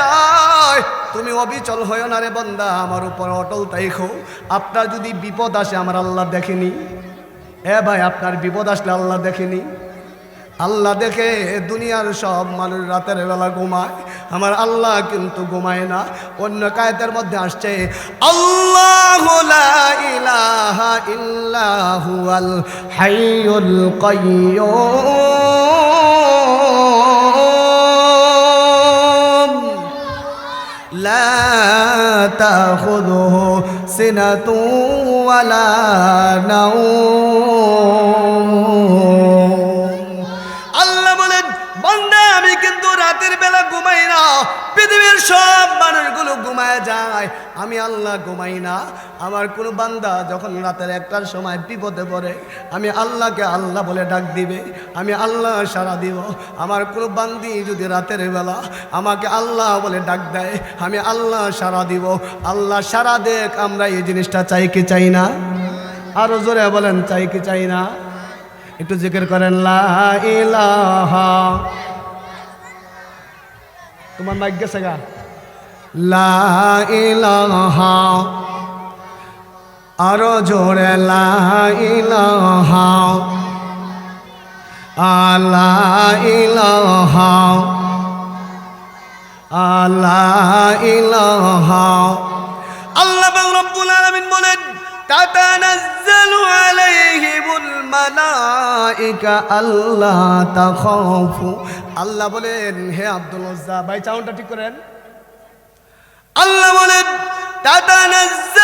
যায়। তুমি অবিচল হয়েও না রে বন্দা, আমার উপর অটল তাইখো আপনার যদি বিপদ আসে, আমার আল্লাহ দেখেনি। এ ভাই, আপনার বিপদ আসলে আল্লাহ দেখেনি। আল্লাহ দেখে দুনিয়ার সব মানুষ রাতের বেলা ঘুমায়। আমার আল্লাহ কিন্তু ঘুমায় না। অন্য কায়তের মধ্যে আসছে, আল্লাহ লা ইলাহা ইল্লাহু আল হাইয়ুল কাইয়্যুম تأخذه سنة ولا نوم পৃথিবীর সব মানুষগুলো ঘুমায় যায়। আমি আল্লাহ ঘুমাই না। আমার কোনো বান্দা যখন রাতের একটার সময় বিপদে পড়ে, আমি আল্লাহকে আল্লাহ বলে ডাক দিবে। আমি আল্লাহ সারা দিব। আমার কোনো বান্দি যদি রাতের বেলা আমাকে আল্লাহ বলে ডাক দেয়, আমি আল্লাহ সারা দিব। আল্লাহ সারা দেখ, আমরা এই জিনিসটা চাই কি চাই না? আরও জোরে বলেন, চাই কি চাই না? একটু জিকির করেন, লা ইলাহা তোমার মাইক গেছে গা। লা ইলাহা, আরও জোরে লা ইলাহা, আলা ইলাহা আলা ইলাহা। আল্লাহ রব্বুল আলামিন বলেন তাতানাজ্জালু আলাইহিমুল মালাইকা, আল্লাহ তাখাফু। আল্লাহ বলেন, হে আব্দুল ভাই চাউনটা ঠিক করেন। আল্লাহ বলেন, তাতানাজ্জালু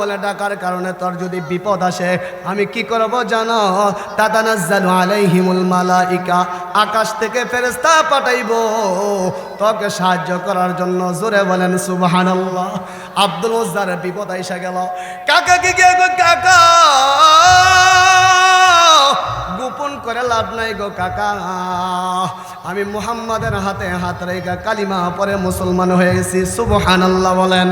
বলে ডাকার কারণে তোর যদি বিপদ আসে, আমি কি করব জানো? তাতানাজ্জালু আলাইহিমুল মালাইকা, আকাশ থেকে ফেরেশতা পাঠাইব। তোকে সাহায্য করার জন্য জোরে বলেন, সুবহানাল্লাহ। আব্দুল মুজ্জারের বিপদ আইসা গেল। কাকা কি গে গো কাকা? গোপন করে লাভ নাই গো কাকা। আমি মুহাম্মাদের হাতে হাত রেখা কালিমা পরে মুসলমান হয়ে গেছি সুবহানাল্লাহ বলেন।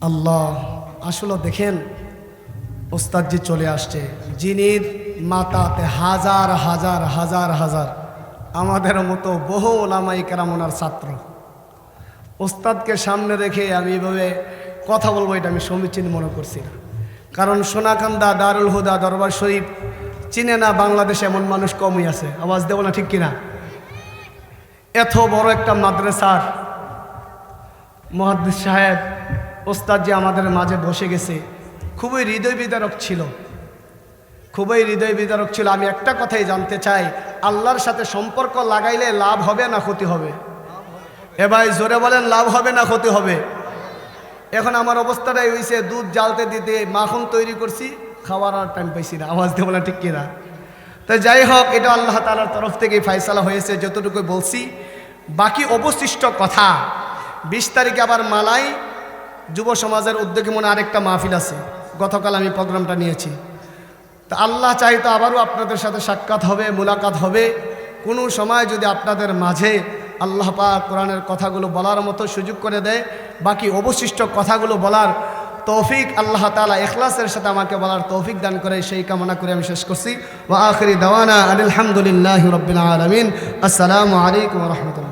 আল্লাহ, আসলে দেখেন, ওস্তাদজি চলে আসছে। যিনির মাতাতে হাজার হাজার হাজার হাজার। আমাদের মতো বহু ওলামাই কেরামনার ছাত্র। ওস্তাদকে সামনে রেখে আমি এভাবে কথা বলব, এটা আমি সমীচীন মনে করছি না। কারণ সোনাকান্দা দারুল হুদা দরবার শরীফ চিনে না বাংলাদেশে এমন মানুষ কমই আছে। আওয়াজ দেবো না ঠিক কিনা? এত বড় একটা মাদ্রাসার মহাদ্দিস সাহেব ওস্তাদ যে আমাদের মাঝে বসে গেছে, খুবই হৃদয় বিদারক ছিল। খুবই হৃদয় বিদারক ছিল। আমি একটা কথাই জানতে চাই, আল্লাহর সাথে সম্পর্ক লাগাইলে লাভ হবে না ক্ষতি হবে? এ ভাই, জোরে বলেন, লাভ হবে না ক্ষতি হবে? এখন আমার অবস্থাটাই হয়েছে দুধ জ্বালতে দিতে মাখন তৈরি করছি, খাওয়ার আর টাইম পাইছি না। আওয়াজ দেবো না ঠিক কিনা তো যাই হোক, এটা আল্লাহ তালার তরফ থেকে ফাইসালা হয়েছে যতটুকু বলছি। বাকি অবশিষ্ট কথা, বিশ তারিখে আবার মালাই যুব সমাজের উদ্যোগে মনে আরেকটা মাহফিল আছে। গতকাল আমি প্রোগ্রামটা নিয়েছি। তা আল্লাহ চাইতো আবারও আপনাদের সাথে সাক্ষাৎ হবে, মুলাকাত হবে। কোনো সময় যদি আপনাদের মাঝে আল্লাহ পাক কোরআনের কথাগুলো বলার মতো সুযোগ করে দেয়, বাকি অবশিষ্ট কথাগুলো বলার তৌফিক আল্লাহ তালা এখলাসের সাথে আমাকে বলার তৌফিক দান করে, সেই কামনা করে আমি শেষ করছি। ওয়া আখরি দাওয়ানা আলহামদুলিল্লাহ রবিল আলমিন। আসসালামু আলাইকুম রহমতুল্লাহ।